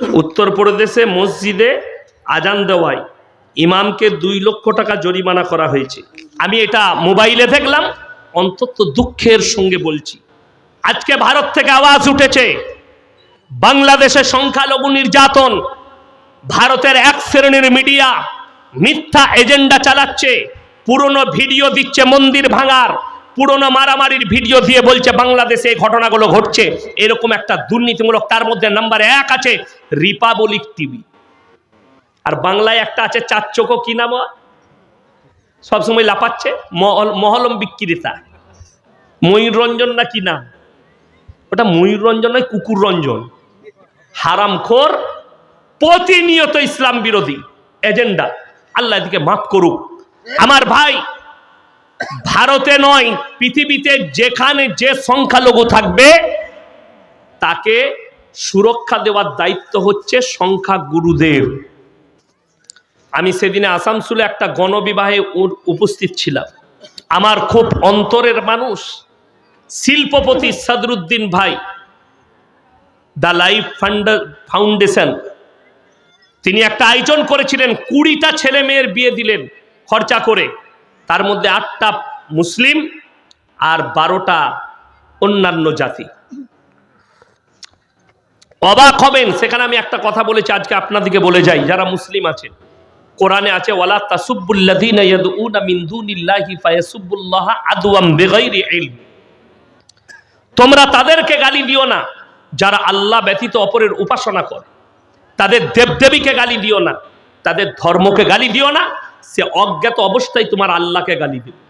উত্তরপ্রদেশে মসজিদে আজান দেওয়ায় ইমামকে দুই লক্ষ টাকা জরিমানা করা হয়েছে। আমি এটা মোবাইলে দেখলাম, অন্তত দুঃখের সঙ্গে বলছি। আজকে ভারত থেকে আওয়াজ উঠেছে, বাংলাদেশে সংখ্যালঘু নির্যাতন, ভারতের এক শ্রেণির মিডিয়া মিথ্যা এজেন্ডা চালাচ্ছে, পুরনো ভিডিও দিচ্ছে মন্দির ভাঙার। পুরনো মারামারির ভিডিও দিয়ে বলছে, বাংলাদেশে এই ঘটনাগুলো ঘটছে। এরকম একটা দুর্নীতিমূলক, তার মধ্যে নাম্বার এক আছে রিপাবলিক টিভি আর বাংলায় একটা আছে চার চোখো কি নাম সবসময় লাপাচ্ছে মহল, মহলম বিক্রেতা। ময়ূররঞ্জন না কি নাম? ওটা ময়ূররঞ্জন নয় কুকুর রঞ্জন হারামখোর, প্রতিনিয়ত ইসলাম বিরোধী। এজেন্ডা, আল্লাহ এদিকে মাফ করুক। আমার ভাই ভারতে নয়, পৃথিবীতে যেখানে যে সংখ্যালঘু থাকবে, তাকে সুরক্ষা দেওয়ার দায়িত্ব হচ্ছে সংখ্যাগুরুদের। আমি সেদিনে আসানসোলে একটা গণবিবাহে উপস্থিত ছিলাম। আমার খুব অন্তরের মানুষ, শিল্পপতি সাদরুদ্দিন ভাই, দ্য লাইফ ফাউন্ডেশন। তিনি একটা আয়োজন করেছিলেন, কুড়িটা ছেলে মেয়ের বিয়ে দিলেন, খরচা করে। তার মধ্যে আটটা মুসলিম আর বারোটা অন্যান্য জাতি। অবাক হবেন, সেখানে আমি একটা কথা বলেছি, আজকে আপনাদেরকে বলে যাই, যারা মুসলিম আছেন। কোরআনে আছে তোমরা তাদেরকে গালি দিও না, যারা আল্লাহ ব্যতীত অপরের উপাসনা করে। তাদের দেবদেবীকে গালি দিও না, তাদের ধর্মকে গালি দিও না সে অজ্ঞাত অবস্থায় তোমার আল্লাহকে গালি দেবে।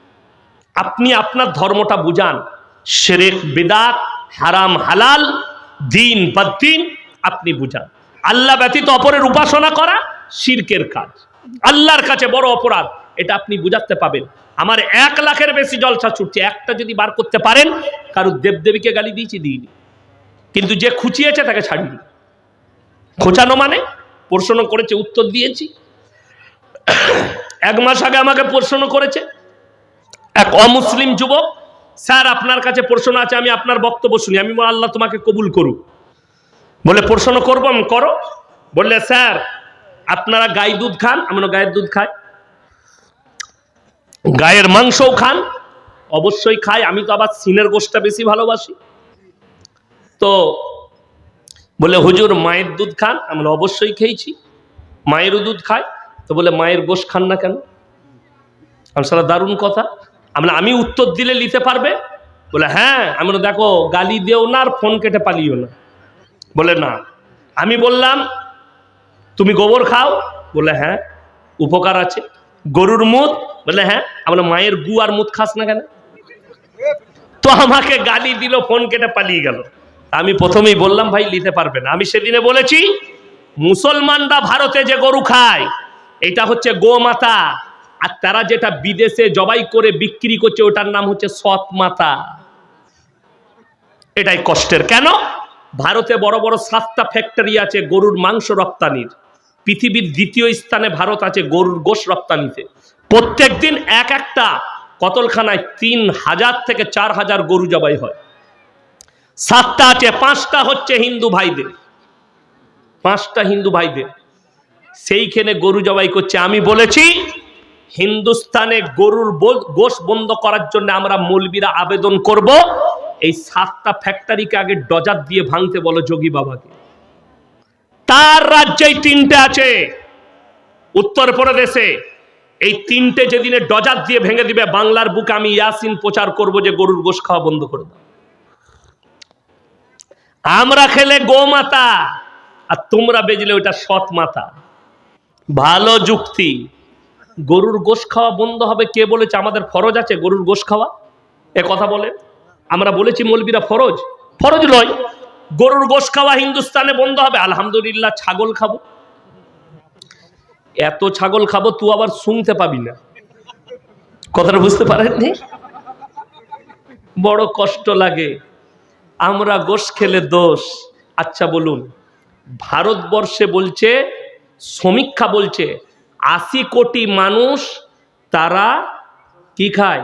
আপনি আপনার ধর্মটা বুঝান। শেরেক, বেদাত, হারাম, হালাল, দিন বাদ্দিন আপনি বুঝান। আল্লাহ ব্যতীত অপরের উপাসনা করা শিরকের কাজ। আল্লাহর কাছে বড় অপরাধ, এটা আপনি বুঝাতে পাবেন। আমার এক লাখের বেশি জলসা ছুটছে, একটা যদি বার করতে পারেন কারও দেবদেবীকে গালি দিয়েছি, দিইনি। কিন্তু যে খুঁচিয়েছে, তাকে ছাড়িনি। খোঁচানো মানে প্রশ্ন করেছে, উত্তর দিয়েছি। এক মাস আগে আমাকে প্রশ্ন করেছে, এক অমুসলিম যুবক, স্যার, আপনার কাছে প্রশ্ন আছে, আমি আপনার বক্তব্য শুনি, আমি আল্লাহ তোমাকে কবুল করুক। বলে, প্রশ্ন করব করো। বললে, স্যার, আপনারা গাই দুধ খান? আমরা গায়ের দুধ খাই। গায়ের মাংসও খান, অবশ্যই খাই, আমি তো আবার সিনের গোষ্ঠটা বেশি ভালোবাসি। তো বলে হুজুর, মায়ের দুধ খান? আমরা অবশ্যই খেয়েছি, মায়েরও দুধ খাই তো বলে, মায়ের গোশ খান না কেন? আমি সারা দারুণ কথা। আমরা আমি উত্তর দিলে নিতে পারবে? বলে হ্যাঁ। আমরা দেখো, গালি দিও না আর ফোন কেটে পালিও না। বলে, না। আমি বললাম, তুমি গোবর খাও? বলে হ্যাঁ। উপকার আছে। গরুর মুদ? বলে হ্যাঁ। আমরা মায়ের গু আর মুদ খাস না কেন? তো আমাকে গালি দিল, ফোন কেটে পালিয়ে গেল। আমি প্রথমেই বললাম, ভাই, নিতে পারবে না। আমি সেদিনে বলেছি, মুসলমানরা ভারতে যে গরু খায় এটা হচ্ছে গোমাতা। আর তারা যেটা বিদেশে জবাই করে বিক্রি করছে, ওটার নাম হচ্ছে সৎ মাতা এটাই কষ্টের। কেন? ভারতে বড় বড় সাতটা ফ্যাক্টরি আছে গরুর মাংস রপ্তানির। পৃথিবীর দ্বিতীয় স্থানে ভারত আছে গরুর গোশ রপ্তানিতে। প্রত্যেক দিন এক একটা কতলখানায় তিন হাজার থেকে চার হাজার গরু জবাই হয়। সাতটা আছে, পাঁচটা হচ্ছে হিন্দু ভাইদের। পাঁচটা হিন্দু ভাইদের। সেইখানে গরু জবাই করছে। আমি বলেছি, হিন্দুস্তানে গরুর গোশ বন্ধ করার জন্য আমরা মৌলবীরা আবেদন করব। এই সাতটা ফ্যাক্টরিকে আগে ডজার দিয়ে ভাঙতে বলো যোগী বাবাকে। তার রাজ্যেই তিনটে আছে। উত্তরপ্রদেশে এই তিনটে যেদিনে ডজার দিয়ে ভেঙে দিবে, বাংলার বুকে আমি ইয়াসিন প্রচার করব যে গরুর গোশ খাওয়া বন্ধ করে দাও। আমরা খেলে গোমাতা, আর তোমরা বেজলে ওটা সৎ মাতা। ভালো যুক্তি। গরুর গোশ খাওয়া বন্ধ হবে, কে বলেছে? আমাদের ফরজ আছে গরুর গোশ খাওয়া? এ কথা বলে। আমরা বলেছি মৌলবীরা ফরজ। ফরজ নয়, গরুর গোশ খাওয়া হিন্দুস্তানে বন্ধ হবে। আলহামদুলিল্লাহ ছাগল খাব। এত ছাগল খাব, তুই আবার শুনতে পাবি না। কথাটা বুঝতে পারেননি? বড় কষ্ট লাগে। আমরা গোশ খেলে দোষ। আচ্ছা বলুন, ভারতবর্ষে বলছে সমীক্ষা বলছে, আশি কোটি মানুষ তারা কি খায়?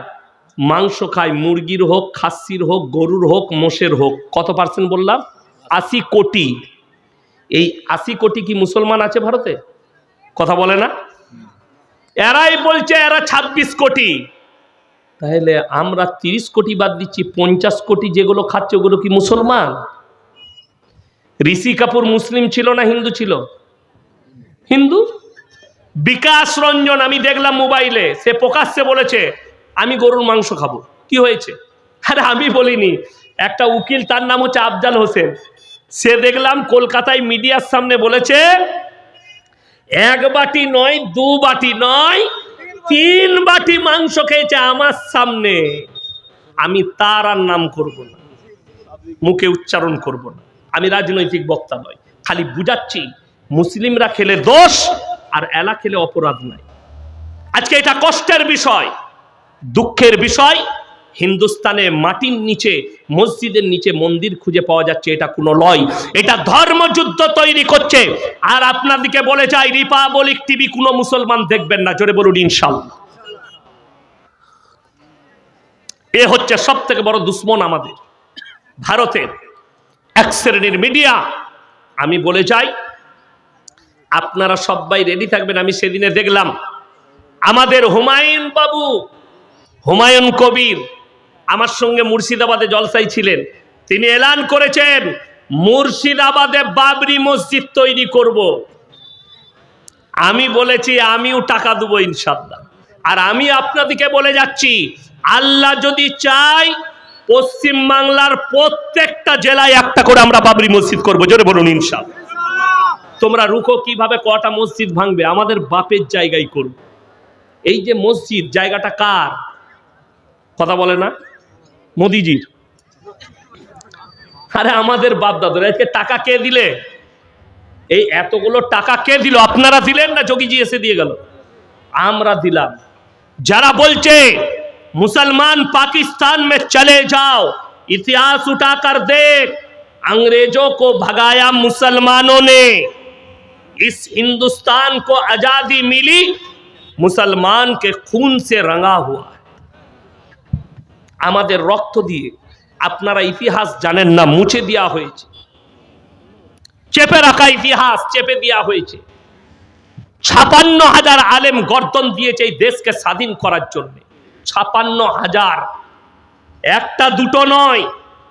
মাংস খায়, মুরগির হোক, খাসির হোক, গরুর হোক, মোষের হোক। কত পার্সেন্ট বললাম? আশি কোটি। এই আশি কোটি কি মুসলমান আছে ভারতে? কথা বলে না? এরাই বলছে এরা ২৬ কোটি। তাহলে আমরা তিরিশ কোটি বাদ দিচ্ছি, পঞ্চাশ কোটি যেগুলো খাচ্ছে ওগুলো কি মুসলমান? ঋষি কাপুর মুসলিম ছিল না, হিন্দু ছিল? হিন্দু? বিকাশ রঞ্জন, আমি দেখলাম মোবাইলে, সে প্রকাশ্যে বলেছে, আমি গরুর মাংস খাব। কি হয়েছে? আরে আমি বলিনি, একটা উকিল, তার নাম হচ্ছে আফজাল হোসেন। সে দেখলাম কলকাতায় মিডিয়ার সামনে বলেছে, এক বাটি নয়, দু বাটি নয়, তিন বাটি মাংস খেয়েছে আমার সামনে। আমি তার আর নাম করব না, মুখে উচ্চারণ করব না। আমি রাজনৈতিক বক্তা নয় খালি বুঝাচ্ছি মুসলিমরা খেলে দোষ আর এলা খেলে অপরাধ নাই। আজকে এটা কষ্টের বিষয়, দুঃখের বিষয়। হিন্দুস্তানে মাটির নিচে, মসজিদের নিচে মন্দির খুঁজে পাওয়া যাচ্ছে, এটা কোনো লয়। এটা ধর্মযুদ্ধ তৈরি করছে। আর আপনাদিকে বলে যাই রিপাবলিক টিভি কোনো মুসলমান দেখবেন না। জোরে বলুন, ইনশাল্লাহ। এ হচ্ছে সব থেকে বড় দুশ্মন আমাদের। ভারতের এক শ্রেণির মিডিয়া, আমি বলে যাই আপনারা সবাই রেডি থাকবেন, আমি সেদিনে দেখলাম। আমাদের হুমায়ুন বাবু, হুমায়ুন কবির আমার সঙ্গে মুর্শিদাবাদে জলসাই ছিলেন। তিনি এলান করেছেন, মুর্শিদাবাদে বাবরি মসজিদ তৈরি করব। আমি বলেছি, আমিও টাকা দেবো ইনশাল্লাহ আর আমি আপনাদেরকে বলে যাচ্ছি, আল্লাহ যদি চাই পশ্চিম বাংলার প্রত্যেকটা জেলায় একটা করে আমরা বাবরি মসজিদ করব। জোরে বলুন ইনশাল্লাহ তোমরা রুখো কিভাবে কটা মসজিদ ভাঙবে আমাদের বাপের জায়গায় করব এই যে মসজিদ জায়গাটা কার কথা বলে না মোদিজির আরে আমাদের বাপ দাদুর একে টাকা কে দিলে এই এতগুলো টাকা কে দিল আপনারা দিলেন না যোগীজি এসে দিয়ে গেল আমরা দিলাম যারা বলছে মুসলমান पाकिस्तान में चले जाओ इतिहास उठाकर देख अंग्रेजों को भगाया मुसलमानों ने इस हिंदुस्तान को आजादी मिली मुसलमान के खून से रंगा हुआ है আমাদের রক্ত দিয়ে আপনারা ইতিহাস জানেন না মুছে দেওয়া হয়েছে চেপে রাখা ইতিহাস চেপে দেওয়া হয়েছে ছাপান্ন হাজার আলেম গর্দন দিয়েছে এই দেশকে স্বাধীন করার জন্য ছাপান্ন হাজার একটা দুটো নয়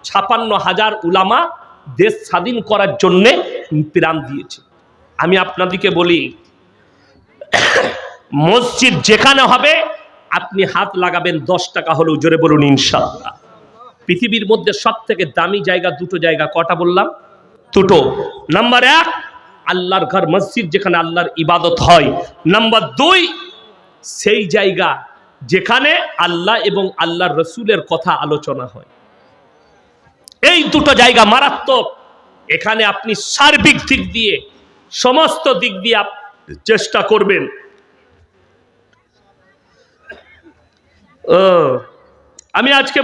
ছাপান্ন হাজার উলামা দেশ স্বাধীন করার জন্য প্রাণ দিয়েছে আমি আপনাদেরকে বলি, মসজিদ যেখানে হবে, আপনি হাত লাগাবেন দশ টাকা হলেও জোরে বলুন ইনশাল্লাহ পৃথিবীর মধ্যে সব থেকে দামি জায়গা দুটো জায়গা, কটা বললাম? দুটো। নাম্বার এক, আল্লাহর ঘর, মসজিদ যেখানে আল্লাহর ইবাদত হয়। নাম্বার দুই, সেই জায়গা যেখানে আল্লাহ এবং আল্লাহর রসুলের কথা আলোচনা হয়। এই দুটো জায়গা মারাত্মক। এখানে আপনি সার্বিক দিক দিয়ে সমস্ত দিক দিয়ে আপ- চেষ্টা করবেন। আমি আজকে